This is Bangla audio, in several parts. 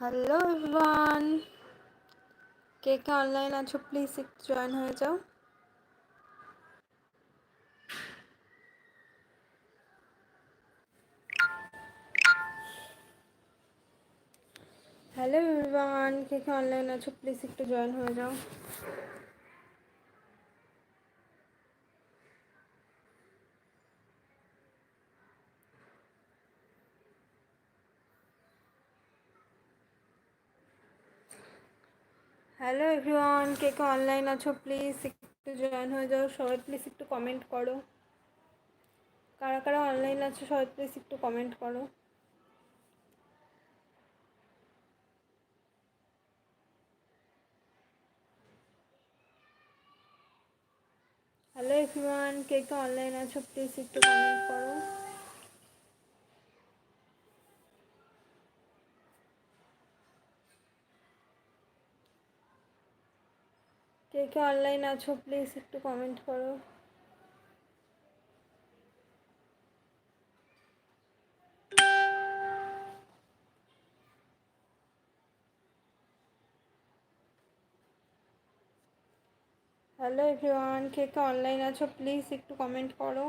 হ্যালো এভরিওয়ান কে কে অনলাইন আছো প্লিজ একটু জয়েন হয়ে যাও। হ্যালো এভরিওয়ান কে কে অনলাইন আছো প্লিজ একটু জয়েন হয়ে যাও। হ্যালো এভরিওয়ান কে কে অনলাইন আছো প্লিজ একটু জয়েন হয়ে যাও। সবাই প্লিজ একটু কমেন্ট করো। কারা কারা অনলাইন আছো, সবাই প্লিজ একটু কমেন্ট করো। হ্যালো এভরিওয়ান কে কে অনলাইন আছো প্লিজ একটু কমেন্ট করো। কে কে অনলাইন আছো প্লিজ একটু কমেন্ট করো। হ্যালো এভরিওয়ান কে কে অনলাইন আছো প্লিজ একটু কমেন্ট করো।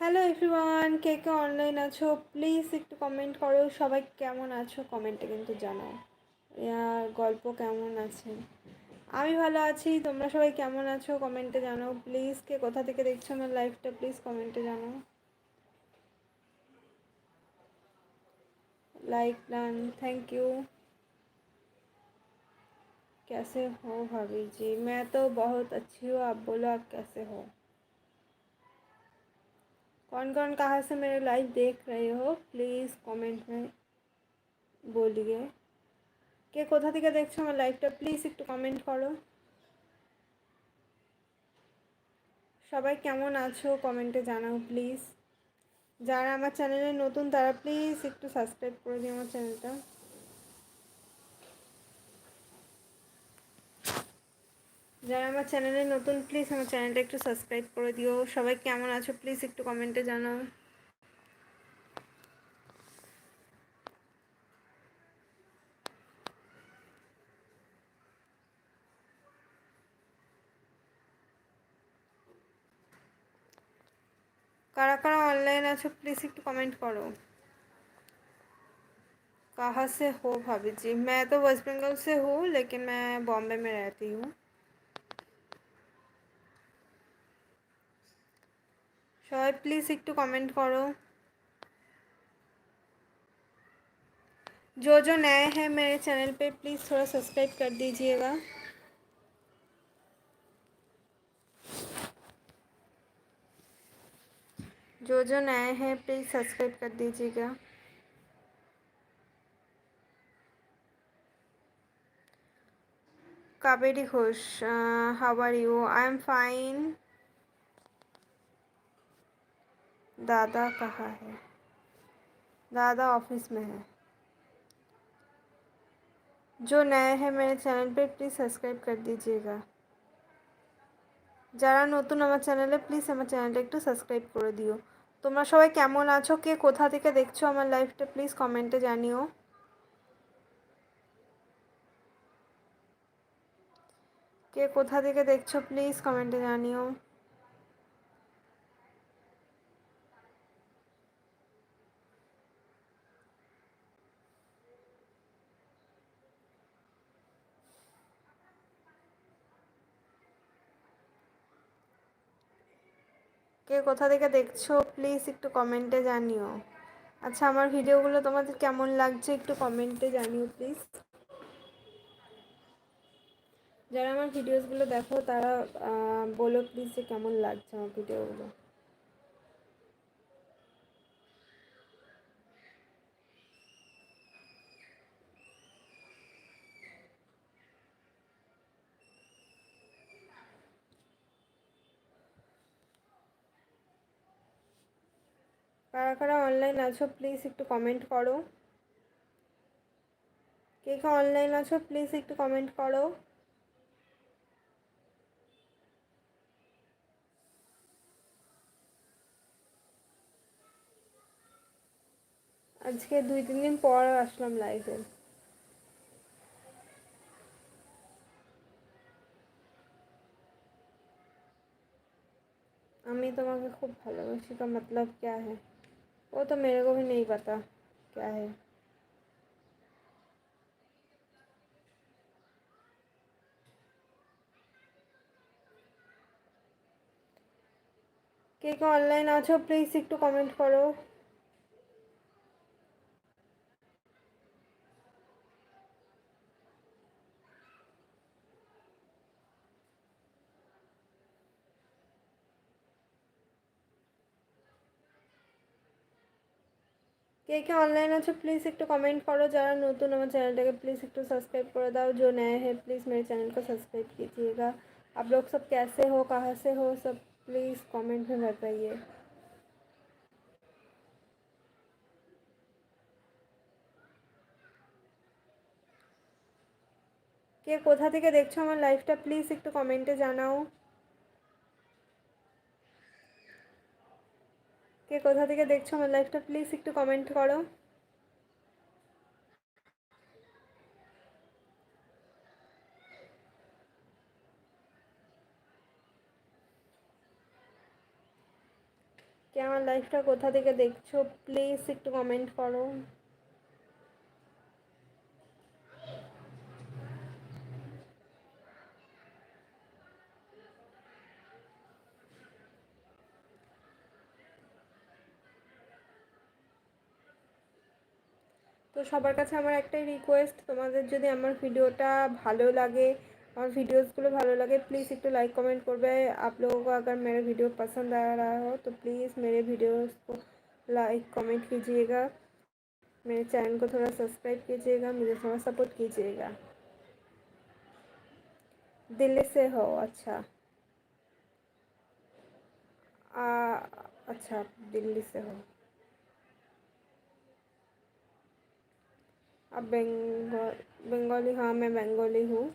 হ্যালো এভরিওয়ান কে কে অনলাইন আছো প্লিজ একটু কমেন্ট করো। সবাই কেমন আছো কমেন্টে কিন্তু জানাও। গল্প কেমন আছে? আমি ভালো আছি তোমরা সবাই কেমন আছো কমেন্টে জানাও প্লিজ কে কোথা থেকে দেখছো আমার লাইফটা প্লিজ কমেন্টে জানাও लाइक डन थैंक यू कैसे हो भाभी जी मैं तो बहुत अच्छी हूँ आप बोलो आप कैसे हो कौन कौन कहाँ से मेरे लाइव देख रहे हो प्लीज़ कमेंट में बोलिए কে কোথা থেকে দেখছ আমার লাইভটা প্লিজ একটু কমেন্ট করো। সবাই কেমন আছো কমেন্টে জানাও প্লিজ যারা আমার চ্যানেলে নতুন, তারা প্লিজ একটু সাবস্ক্রাইব করে দিও আমার চ্যানেলটা যারা আমার চ্যানেলে নতুন প্লিজ আমার চ্যানেলটা একটু সাবস্ক্রাইব করে দিও। সবাই কেমন আছো প্লিজ একটু কমেন্টে জানাও। कारा कारा ऑनलाइन आछो प्लीज़ एक कमेंट करो कहाँ से हो भाभी जी मैं तो वेस्ट बंगाल से हूँ, लेकिन मैं बॉम्बे में रहती हूँ। सबाई प्लीज़ एक कमेंट करो। जो जो नए हैं मेरे चैनल पे प्लीज़ थोड़ा सब्सक्राइब कर दीजिएगा। जो जो नए हैं प्लीज़ सब्सक्राइब कर दीजिएगा Kaveri Ghosh how are you I am fine दादा कहाँ है दादा ऑफिस में है जो नए हैं मेरे चैनल पे प्लीज़ सब्सक्राइब कर दीजिएगा যারা নতুন আমার চ্যানেলে প্লিজ আমার চ্যানেলটা একটু সাবস্ক্রাইব করে দিও তোমরা সবাই কেমন আছো? কে কোথা থেকে দেখছ আমার লাইফটা? প্লিজ কমেন্টে জানিও। কে কোথা থেকে দেখছ? প্লিজ কমেন্টে জানিও। কে কোথা থেকে দেখছ প্লিজ একটু কমেন্টে জানিও। আচ্ছা আমার ভিডিওগুলো তোমাদের কেমন লাগছে একটু কমেন্টে জানিও প্লিজ যারা আমার ভিডিওসগুলো দেখো, তারা বলো প্লিজ যে কেমন লাগছে আমার ভিডিওগুলো কারা কারা অনলাইন আছো প্লিজ একটু কমেন্ট করো কে কে অনলাইন আছো প্লিজ একটু কমেন্ট করো আর আজকে দুই তিন দিন পর আসলাম লাইভে আমি তোমাকে খুব ভালোবাসি का मतलब क्या है वो तो मेरे को भी नहीं पता क्या है কে কে অনলাইন আছো প্লিজ একটু কমেন্ট করো क्या क्या अनलैन आज प्लिज एक कमेंट करो जरा नतून हमारे चैनल के प्लिज एक सब्सक्राइब कर दाओ जो नए हैं प्लीज़ मेरे चैनल को सब्सक्राइब कीजिएगा आप लोग सब कैसे हो, कहाँ से हो, सब प्लीज़ कमेंट में बताइए। क्या कोथा थे देखो हमारे लाइफ प्लीज़ एक कमेंटे जानाओ কে কোথা থেকে দেখছ আমার লাইফটা প্লিজ একটু কমেন্ট করো। কে আমার লাইফটা কোথা থেকে দেখছ প্লিজ একটু কমেন্ট করো। সবার কাছে আমার একটাই রিকোয়েস্ট তোমাদের যদি আমার ভিডিওটা ভালো লাগে আমার वीडियोस ভালো লাগে प्लीज़ একটু लाइक कमेंट করবে आप लोगों को अगर मेरा वीडियो पसंद आ रहा हो तो प्लीज़ मेरे वीडियोस को लाइक कमेंट कीजिएगा मेरे चैनल को थोड़ा सब्सक्राइब कीजिएगा मुझे थोड़ा सपोर्ट कीजिएगा दिल्ली से हो अच्छा आ, अच्छा दिल्ली से हो अब बंगाल बंगाली हाँ मैं बंगाली हूँ।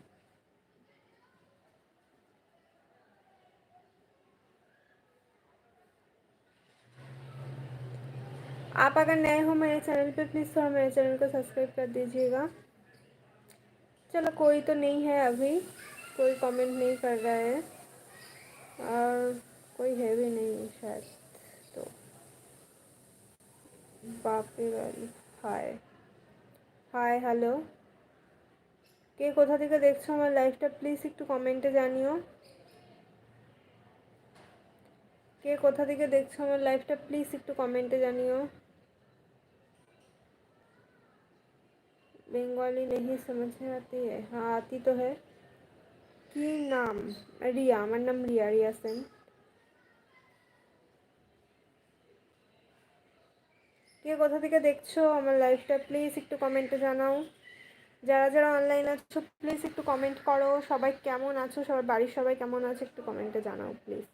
आप अगर नए हो मेरे चैनल पे, प्लीज़ थोड़ा मेरे चैनल को सब्सक्राइब कर दीजिएगा। चलो, कोई तो नहीं है अभी। कोई कमेंट नहीं कर रहा है। और कोई है भी नहीं शायद तो। बापी वाली हाय। হাই হ্যালো কে কোথা থেকে দেখছ আমার লাইফটা প্লিজ একটু কমেন্টে জানিও। কে কোথা থেকে দেখছ আমার লাইফটা প্লিজ একটু কমেন্টে জানিও। বেঙ্গলি নেহি সমঝে আতি হ্যাঁ আতি তো হ্যাঁ কি নাম? রিয়া, আমার নাম রিয়া রিয়া সেন। কে কোথা থেকে দেখছ আমার লাইফটা প্লিজ একটু কমেন্টে জানাও। যারা যারা অনলাইন আছো প্লিজ একটু কমেন্ট করো। সবাই কেমন আছো? সবার বাড়ির সবাই কেমন আছে? একটু কমেন্টে জানাও প্লিজ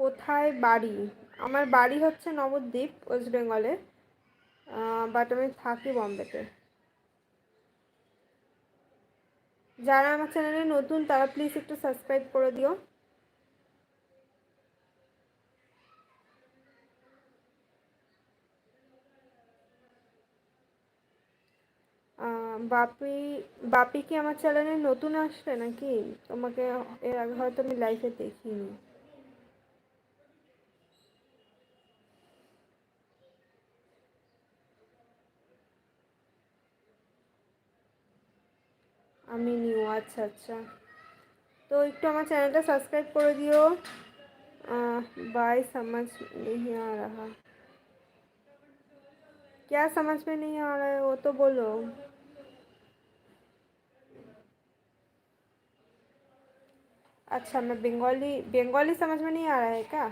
কোথায় বাড়ি? আমার বাড়ি হচ্ছে নবদ্বীপ ওয়েস্ট বেঙ্গলে বাট আমি থাকি বম্বেতে যারা আমার চ্যানেলে নতুন, তারা প্লিজ একটু সাবস্ক্রাইব করে দিও। বাপি বাপি কি আমার চ্যানেলে নতুন আসছে নাকি তোমাকে এর আগে হয়তো আমি লাইফে দেখিনি আমি নিউ আচ্ছা আচ্ছা তো একটু আমার চ্যানেলটা সাবস্ক্রাইব করে দিও बाय समझ नहीं आ रहा क्या समझ में नहीं आ रहा है वो तो बोलो अच्छा मैं बंगाली बंगाली समझ में नहीं आ रहा है क्या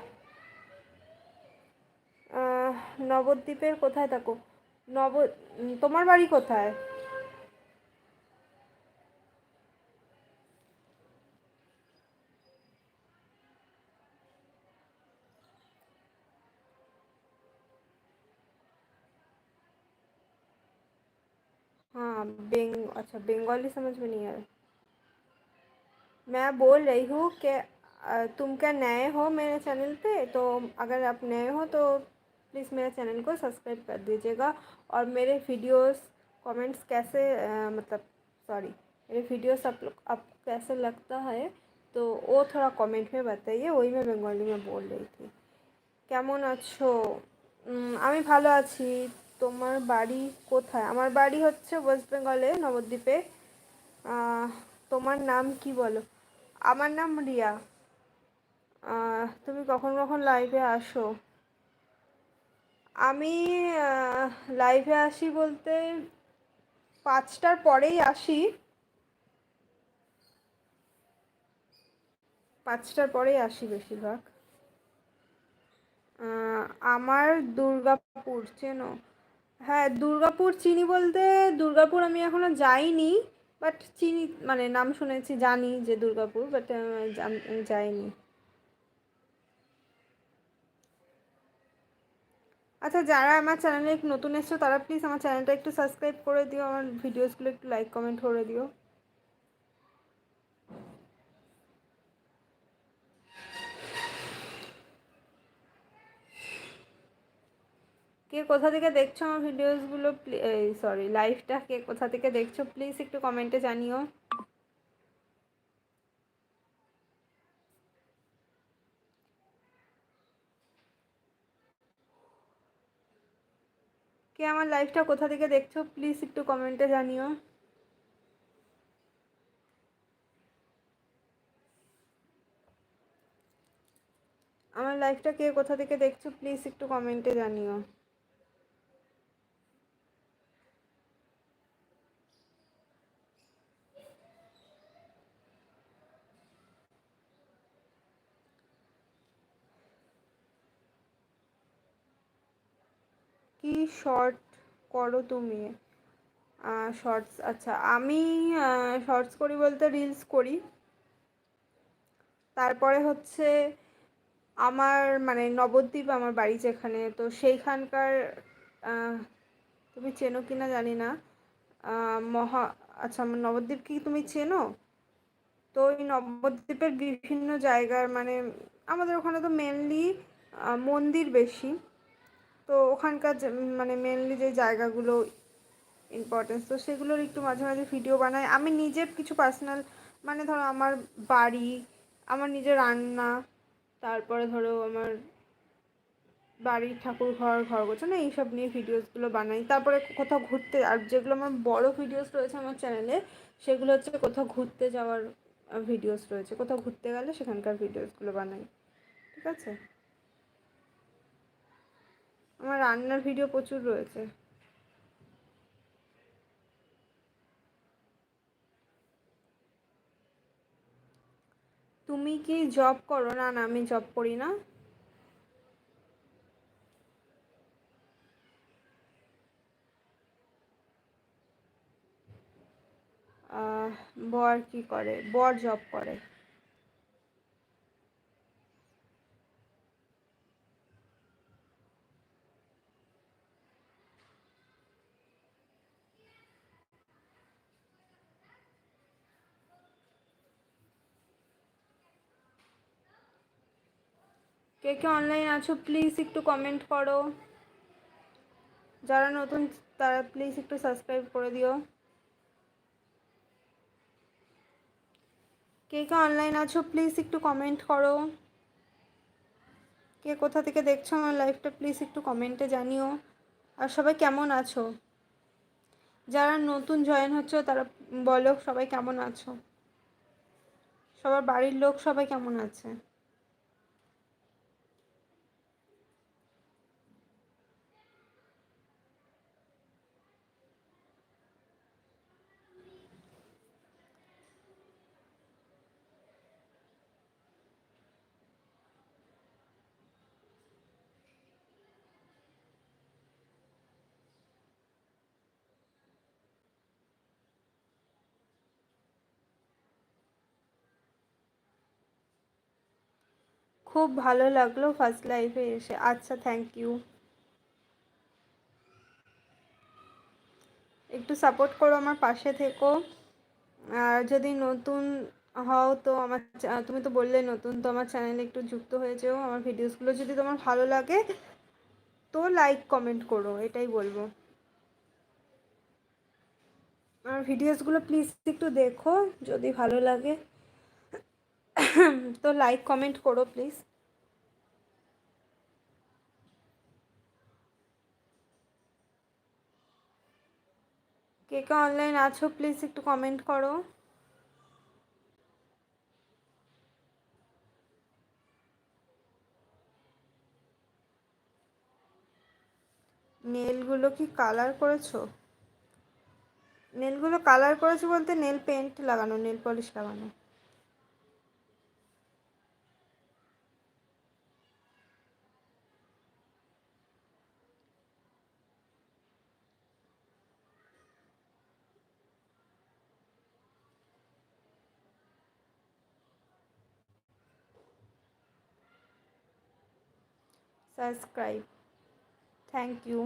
নবদ্বীপের কোথায় থাকো নব তোমার বাড়ি কোথায় हाँ बेंग अच्छा बंगाली समझ में नहीं आ रहा मैं बोल रही हूँ कि तुम क्या नए हो मेरे चैनल पे तो अगर आप नए हो तो प्लीज़ मेरे चैनल को सब्सक्राइब कर दीजिएगा और मेरे वीडियोस कमेंट्स कैसे आ, मतलब सॉरी मेरे वीडियोस आप लोग आपको कैसे लगता है तो वो थोड़ा कमेंट में बताइए वही मैं बंगाली में बोल रही थी কেমন আছো আমি ভালো আছি তোমার বাড়ি কোথায় আমার বাড়ি হচ্ছে ওয়েস্ট বেঙ্গলে নবদ্বীপে তোমার নাম কি বলো আমার নাম রিয়া। তুমি কখন কখন লাইভে আসো? আমি লাইভে আসি বলতে পাঁচটার পরেই আসি। পাঁচটার পরেই আসি বেশিরভাগ। আমার দুর্গাপুর, চেনো? হ্যাঁ দুর্গাপুর চিনি বলতে, দুর্গাপুর আমি এখনও যাইনি। বাট চিনি মানে নাম শুনেছি, জানি যে দুর্গাপুর বাট যাইনি। আচ্ছা যারা আমার চ্যানেলে নতুন এসছো, তারা প্লিজ আমার চ্যানেলটা একটু সাবস্ক্রাইব করে দিও, আমার ভিডিওসগুলো একটু লাইক কমেন্ট করে দিও। কে কোথা থেকে দেখছ আমার ভিডিওসগুলো? সরি লাইভটা কে কোথা থেকে দেখছ? প্লিজ একটু কমেন্টে জানিও। কে আমার লাইভটা কোথা থেকে দেখছ? প্লিজ একটু কমেন্টে জানিও। আমার লাইভটা কে কোথা থেকে দেখছ? প্লিজ একটু কমেন্টে জানিও। কি শর্ট করো তুমি? শর্টস আচ্ছা আমি শর্টস করি বলতে রিলস করি। তারপরে হচ্ছে আমার মানে নবদ্বীপ আমার বাড়ি যেখানে, তো সেইখানকার তুমি চেনো কি না জানি না। মহা আচ্ছা নবদ্বীপ কি তুমি চেনো? তো ওই নবদ্বীপের বিভিন্ন জায়গার মানে আমাদের ওখানে তো মেনলি মন্দির বেশি। তো ওখানকার মানে মেনলি যে জায়গাগুলো ইম্পর্টেন্স তো সেগুলোর একটু মাঝে মাঝে ভিডিও বানাই। আমি নিজের কিছু পার্সোনাল মানে ধরো আমার বাড়ি, আমার নিজের রান্না, তারপরে ধরো আমার বাড়ির ঠাকুর ঘর ঘর করছে না এইসব নিয়ে ভিডিওসগুলো বানাই। তারপরে কোথাও ঘুরতে, আর যেগুলো আমার বড় ভিডিওস রয়েছে আমার চ্যানেলে সেগুলো হচ্ছে কোথাও ঘুরতে যাওয়ার ভিডিওস রয়েছে। কোথাও ঘুরতে গেলে সেখানকার ভিডিওসগুলো বানাই। ঠিক আছে? আমার রান্নার ভিডিও প্রচুর রয়েছে। তুমি কি জব করো? না না, আমি জব করি না। বর কি করে? বর জব করে। কে কে অনলাইন আছো প্লিজ একটু কমেন্ট করো। যারা নতুন, তারা প্লিজ একটু সাবস্ক্রাইব করে দিও। কে কে অনলাইন আছো প্লিজ একটু কমেন্ট করো। কে কোথা থেকে দেখছ আমার লাইফটা প্লিজ একটু কমেন্টে জানিও। আর সবাই কেমন আছো? যারা নতুন জয়েন হচ্ছে, তারা বলো সবাই কেমন আছো? সবার বাড়ির লোক সবাই কেমন আছে? খুব ভালো লাগল ফার্স্ট লাইফে এসে। আচ্ছা থ্যাংক ইউ একটু সাপোর্ট করো আমার পাশে থেকো। আর যদি নতুন হও তো আমার তুমি তো বললে নতুন, তো আমার চ্যানেলে একটু যুক্ত হয়ে যেও। আমার ভিডিওসগুলো যদি তোমার ভালো লাগে, তো লাইক কমেন্ট করো, এটাই বলব। আমার ভিডিওসগুলো প্লিজ একটু দেখো, যদি ভালো লাগে। তো লাইক কমেন্ট করো প্লিজ কে কে অনলাইন আছো প্লিজ একটু কমেন্ট করো। নেলগুলো কি কালার করেছ? নেলগুলো কালার করেছ বলতে নেল পেন্ট লাগানো নেল পলিশ লাগানো। সাবস্ক্রাইব থ্যাংক ইউ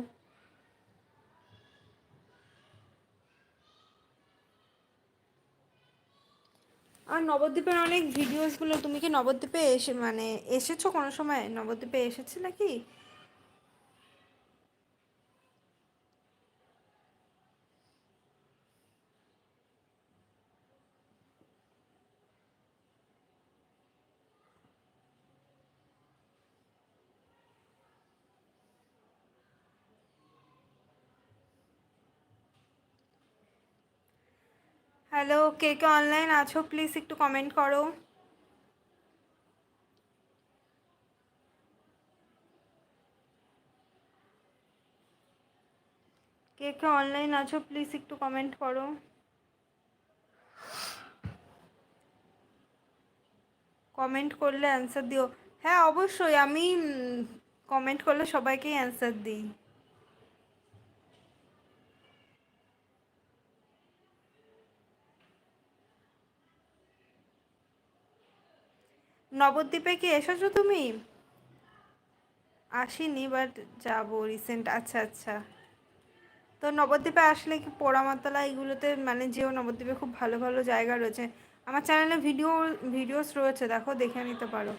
আর নবদ্বীপের অনেক ভিডিওসগুলো তুমি কি নবদ্বীপে এসে মানে এসেছ কোনো সময়? নবদ্বীপে এসেছে নাকি হ্যালো কে কে অনলাইন আছো? প্লিজ একটু কমেন্ট করো। কে কে অনলাইন আছো? প্লিজ একটু কমেন্ট করো। কমেন্ট করলে অ্যান্সার দিও। হ্যাঁ অবশ্যই আমি কমেন্ট করলে সবাইকেই অ্যান্সার দিই। নবদ্বীপে কি এসেছ তুমি? আসিনি বাট যাব রিসেন্ট আচ্ছা আচ্ছা। তো নবদ্বীপে আসলে কি পোড়ামাতলা এগুলোতে মানে যেও নবদ্বীপে খুব ভালো ভালো জায়গা রয়েছে। আমার চ্যানেলে ভিডিও ভিডিওস রয়েছে, দেখো, দেখে নিতে পারো।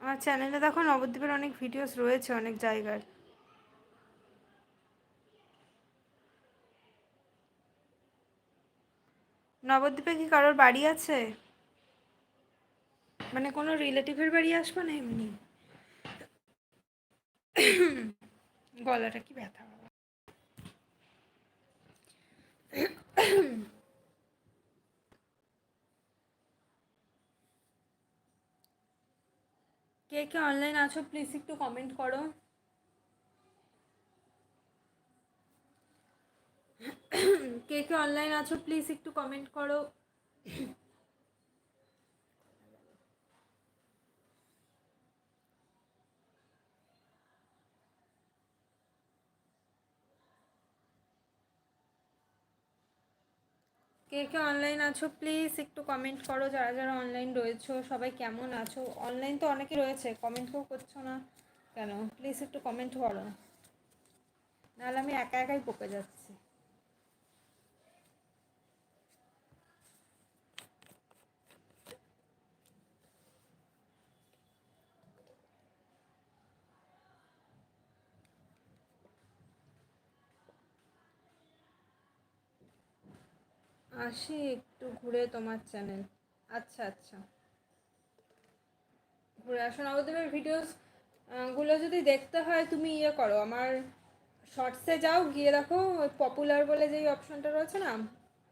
আমার চ্যানেলে দেখো নবদ্বীপের অনেক ভিডিওস রয়েছে অনেক জায়গার। নবদ্বীপে কি কারোর বাড়ি আছে? মানে কোনো রিলেটিভের বাড়ি আসব না এমনি? গলাটা কি ব্যথা কে কে অনলাইন আছো প্লিজ একটু কমেন্ট করো। কে কে অনলাইন আছো প্লিজ একটু কমেন্ট করো। কে কে অনলাইন আছো প্লিজ একটু কমেন্ট করো, যারা যারা অনলাইন রয়েছো, সবাই কেমন আছো? অনলাইন তো অনেকে রয়েছে কমেন্ট কেউ করছ না কেন? প্লিজ একটু কমেন্ট করো। নাহলে আমি একা একাই পকে যাচ্ছি। আসি, একটু ঘুরে তোমার চ্যানেল আচ্ছা আচ্ছা। ঘুরে আসো নবদ্বীপের ভিডিওসগুলো যদি দেখতে হয়, তুমি ইয়ে করো। আমার শর্টসে যাও, গিয়ে দেখো, ওই পপুলার বলে যেই অপশনটা রয়েছে না,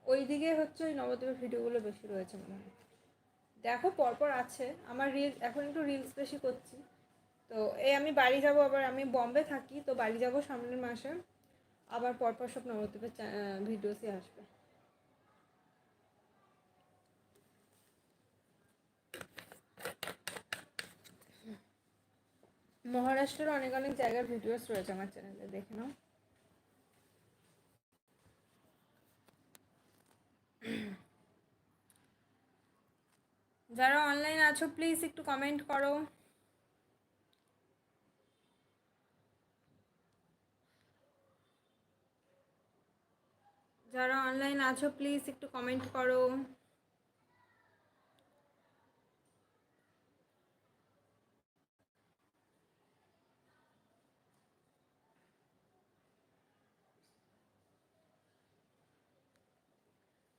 ওই দিকে হচ্ছে ওই নবদ্বীপের ভিডিওগুলো বেশি রয়েছে মনে হয়। দেখো, পরপর আছে। আমার রিল এখন একটু রিলস বেশি করছি। তো এই আমি বাড়ি যাব আবার, আমি বম্বে থাকি, তো বাড়ি যাব সামনের মাসে। আবার পরপর সব নবদ্বীপের ভিডিওসই আসবে। মহারাষ্ট্রের অনেক অনেক জায়গার ভিডিওস রয়েছে আমার চ্যানেলে, দেখে নাও। যারা অনলাইন আছো প্লিজ একটু কমেন্ট করো। যারা অনলাইন আছো প্লিজ একটু কমেন্ট করো।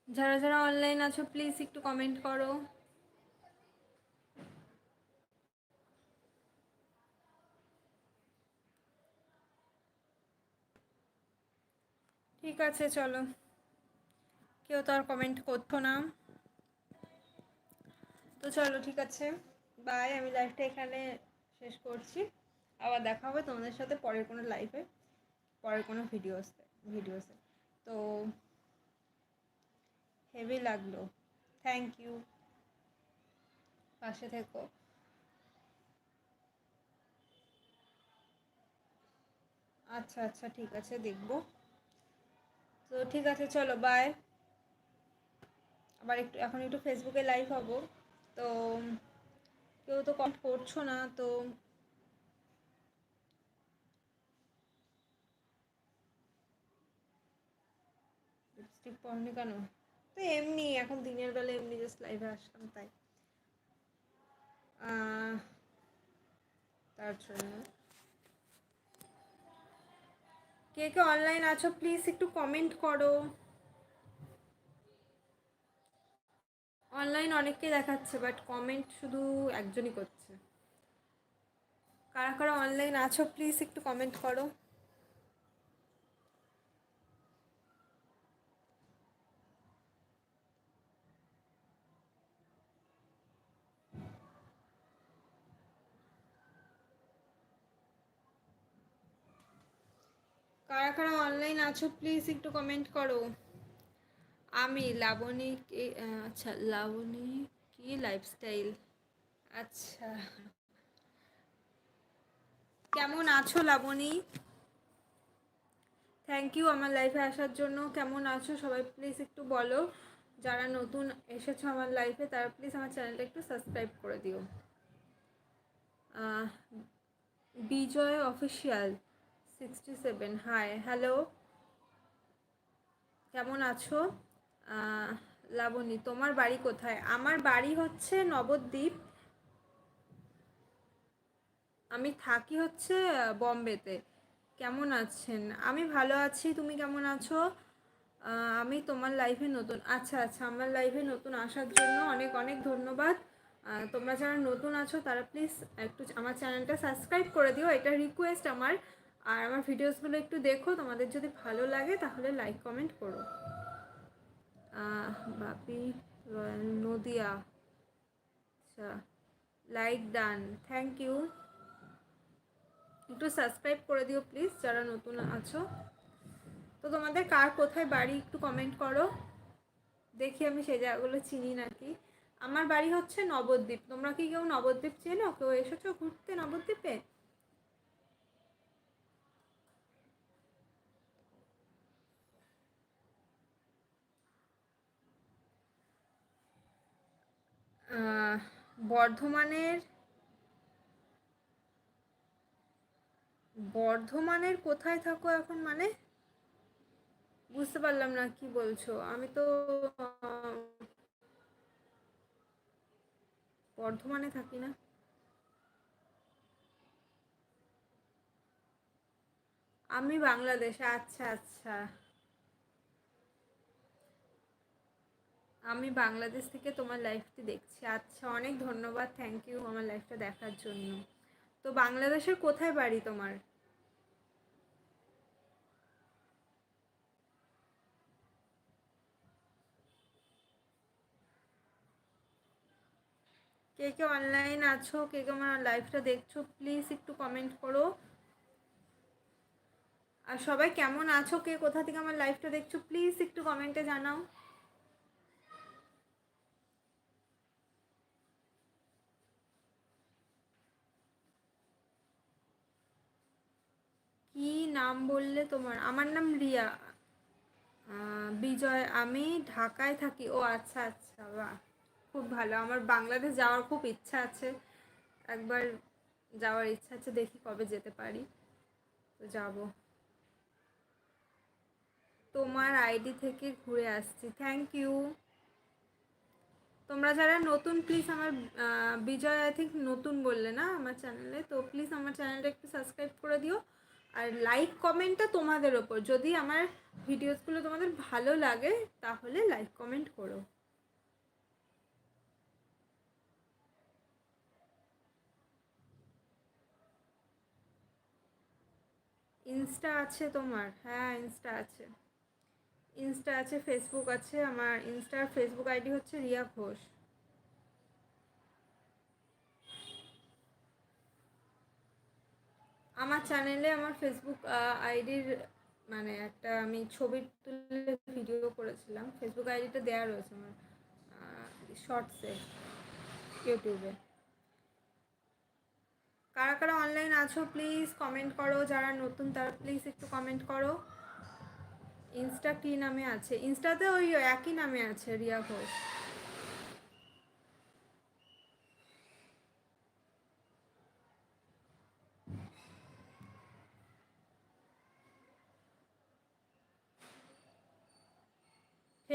যারা যারা অনলাইন আছো প্লিজ একটু কমেন্ট করো। ঠিক আছে, চলো। কেউ তো আর কমেন্ট করতো না। তো চলো, ঠিক আছে। বাই আমি লাইভটা এখানে শেষ করছি। আবার দেখা হবে তোমাদের সাথে পরের কোনো লাইভে পরের কোনো ভিডিওসে ভিডিওসে তো হেভি লাগল। থ্যাংক ইউ পাশে থেকো। আচ্ছা আচ্ছা ঠিক আছে, দেখব। তো ঠিক আছে, চলো বাই আবার একটু, এখন একটু ফেসবুকে লাইভ হব। তো কেউ তো কমেন্ট করছ না, তো লিপস্টিক পরনি কেন? তো এমনি, এখন দিনের বেলা এমনি জাস্ট লাইভে আসলাম, তাই। তার জন্য। কে কে অনলাইন আছো প্লিজ একটু কমেন্ট করো। অনলাইন অনেককে দেখাচ্ছে বাট কমেন্ট শুধু একজনই করছে। কারা কারা অনলাইন আছো প্লিজ একটু কমেন্ট করো। কারা কারা অনলাইন আছো প্লিজ একটু কমেন্ট করো। আমি লাবণী আচ্ছা লাবণী কি লাইফস্টাইল আচ্ছা। কেমন আছো লাবণী? থ্যাংক ইউ আমার লাইফে আসার জন্য। কেমন আছো সবাই প্লিজ একটু বলো। যারা নতুন এসেছ আমার লাইফে তারা প্লিজ আমার চ্যানেলটা একটু সাবস্ক্রাইব করে দিও। Bijoy official sixty seven hi hello কেমন আছো? লাবণী, তোমার বাড়ি কোথায়? আমার বাড়ি হচ্ছে নবদ্বীপ। আমি থাকি হচ্ছে বম্বেতে। কেমন আছেন? আমি ভালো আছি, তুমি কেমন আছো? আমি তোমার লাইফে নতুন আচ্ছা আচ্ছা আমার লাইফে নতুন আসার জন্য অনেক অনেক ধন্যবাদ। তোমরা যারা নতুন আছো, তারা প্লিজ একটু আমার চ্যানেলটা সাবস্ক্রাইব করে দিও। এটা রিকোয়েস্ট আমার আর আমার ভিডিওসগুলো একটু দেখো, তোমাদের যদি ভালো লাগে তাহলে লাইক কমেন্ট করো। বাপি নদিয়া। আচ্ছা লাইক ডান থ্যাংক ইউ একটু সাবস্ক্রাইব করে দিও প্লিজ যারা নতুন আছো। তো তোমাদের কার কোথায় বাড়ি একটু কমেন্ট করো। দেখি আমি সেই জায়গাগুলো চিনি নাকি। আমার বাড়ি হচ্ছে নবদ্বীপ। তোমরা কি কেউ নবদ্বীপ চেনো? কেউ এসেছ ঘুরতে নবদ্বীপে? বর্ধমানের বর্ধমানের কোথায় থাকো এখন মানে? বুঝতে পারলাম না, কি বলছো? আমি তো, বর্ধমানে থাকি না। আমি বাংলাদেশে আচ্ছা আচ্ছা। আমি বাংলাদেশ থেকে তোমার লাইফটি দেখছি। আচ্ছা অনেক ধন্যবাদ। থ্যাংক ইউ আমার লাইফটা দেখার জন্য। তো বাংলাদেশের কোথায় বাড়ি তোমার? কে কে অনলাইন আছো? কে কে আমার লাইফটা দেখছ? প্লিজ একটু কমেন্ট করো। আর সবাই কেমন আছো? কে কোথা থেকে আমার লাইফটা দেখছ? প্লিজ একটু কমেন্টে জানাও। কি নাম বললে তোমার? আমার নাম রিয়া। বিজয়, আমি ঢাকায় থাকি। ও আচ্ছা আচ্ছা বাহ। খুব ভালো। আমার বাংলাদেশ যাওয়ার খুব ইচ্ছা আছে। একবার যাওয়ার ইচ্ছা আছে, দেখি কবে যেতে পারি। তো যাব। তোমার আইডি থেকে ঘুরে আসছি। থ্যাংক ইউ তোমরা যারা নতুন প্লিজ আমার বিজয় আই থিঙ্ক নতুন বললে না আমার চ্যানেলে তো প্লিজ আমার চ্যানেলটা একটু সাবস্ক্রাইব করে দিও। আর লাইক কমেন্টটা তোমাদের ওপর। যদি আমার ভিডিওসগুলো তোমাদের ভালো লাগে, তাহলে লাইক কমেন্ট করো। ইনস্টা আছে তোমার? হ্যাঁ ইনস্টা আছে। ইনস্টা আছে ফেসবুক আছে। আমার ইনস্টার ফেসবুক আইডি হচ্ছে রিয়া ঘোষ। আমার চ্যানেলে আমার ফেসবুক আইডির মানে একটা আমি ছবি তুলে ভিডিও করেছিলাম। ফেসবুক আইডিটা দেওয়া রয়েছে আমার শর্টসে ইউটিউবে কারা কারা অনলাইন আছো প্লিজ কমেন্ট করো। যারা নতুন, তারা প্লিজ একটু কমেন্ট করো। ইনস্টা কি নামে আছে? ইনস্টাতে ওই একই নামে আছে, রিয়া ঘোষ।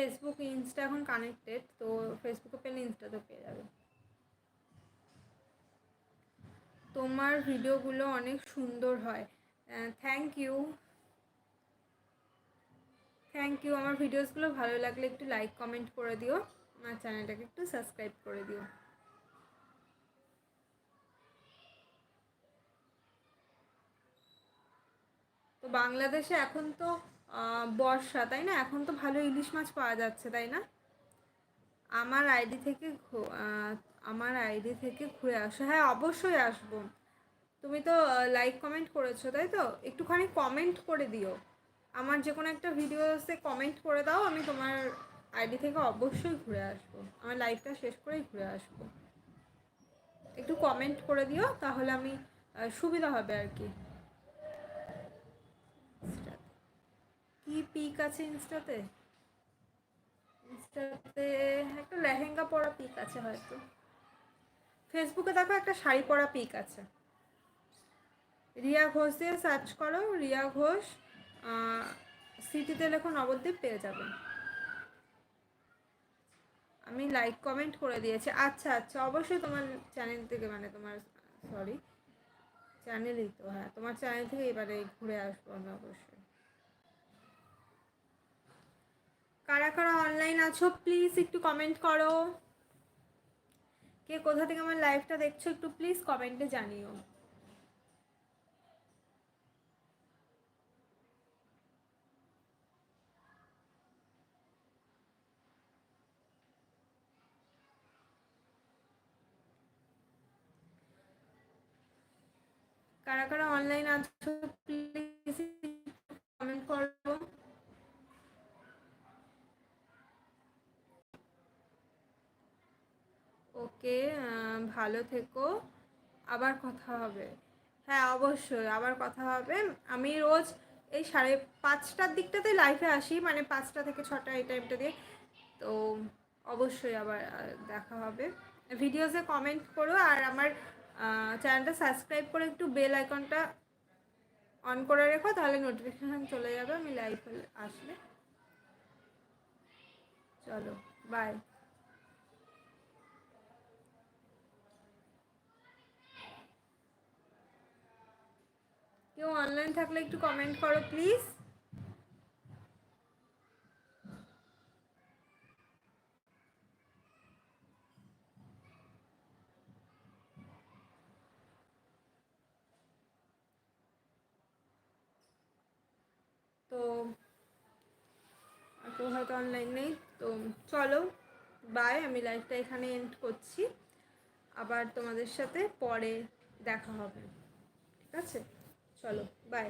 ফেসবুক ইনস্টা এখন কানেক্টেড তো ফেসবুকে পেলে ইনস্টাতে পেয়ে যাবে। তোমার ভিডিওগুলো অনেক সুন্দর হয়। থ্যাংক ইউ থ্যাংক ইউ আমার ভিডিওসগুলো ভালো লাগলে একটু লাইক কমেন্ট করে দিও। আমার চ্যানেলটাকে একটু সাবস্ক্রাইব করে দিও। তো বাংলাদেশে এখন তো বর্ষা, তাই না? এখন তো ভালো ইলিশ মাছ পাওয়া যাচ্ছে, তাই না? আমার আইডি থেকে আমার আইডি থেকে ঘুরে আসো। হ্যাঁ অবশ্যই আসব। তুমি তো লাইক কমেন্ট করেছ, তাই তো? একটুখানি কমেন্ট করে দিও। আমার যে কোনো একটা ভিডিওসে কমেন্ট করে দাও, আমি তোমার আইডি থেকে অবশ্যই ঘুরে আসব। আমার লাইফটা শেষ করেই ঘুরে আসব। একটু কমেন্ট করে দিও, তাহলে আমি সুবিধা হবে আর কি। কি পিক আছে ইনস্টাতে? ইনস্টাতে একটা লেহেঙ্গা পরা পিক আছে হয়তো। ফেসবুকে দেখো একটা শাড়ি পরা পিক আছে। রিয়া ঘোষ দিয়ে সার্চ করো, রিয়া ঘোষ সিটিতে লেখো নবদ্বীপ, পেয়ে যাবেন আমি লাইক কমেন্ট করে দিয়েছি। আচ্ছা আচ্ছা অবশ্যই তোমার চ্যানেল থেকে মানে তোমার সরি চ্যানেলই তো হ্যাঁ তোমার চ্যানেল থেকে এবারে ঘুরে আসব আমি অবশ্যই। কারা কারা অনলাইন আছো প্লিজ একটু কমেন্ট করো। কে কোথা থেকে আমার লাইভটা দেখছ, একটু প্লিজ কমেন্টে জানিও। কারা কারা অনলাইন আছো প্লিজ কমেন্ট করো। ওকে ভালো থেকো। আবার কথা হবে। হ্যাঁ অবশ্যই আবার কথা হবে। আমি রোজ এই সাড়ে পাঁচটার দিকটাতে লাইফে আসি মানে পাঁচটা থেকে ছটা এই টাইমটা দিয়ে। তো অবশ্যই আবার দেখা হবে। ভিডিওসে কমেন্ট করো আর আমার চ্যানেলটা সাবস্ক্রাইব করে একটু বেল আইকনটা অন করে রেখো, তাহলে নোটিফিকেশান চলে যাবে, আমি লাইভ আসলে। চলো বাই কেউ অনলাইন থাকলে একটু কমেন্ট করো প্লিজ তো হয়তো অনলাইন নেই, তো চলো বাই আমি লাইভটা এখানে এন্ড করছি। আবার তোমাদের সাথে পরে দেখা হবে, ঠিক আছে? চলো বাই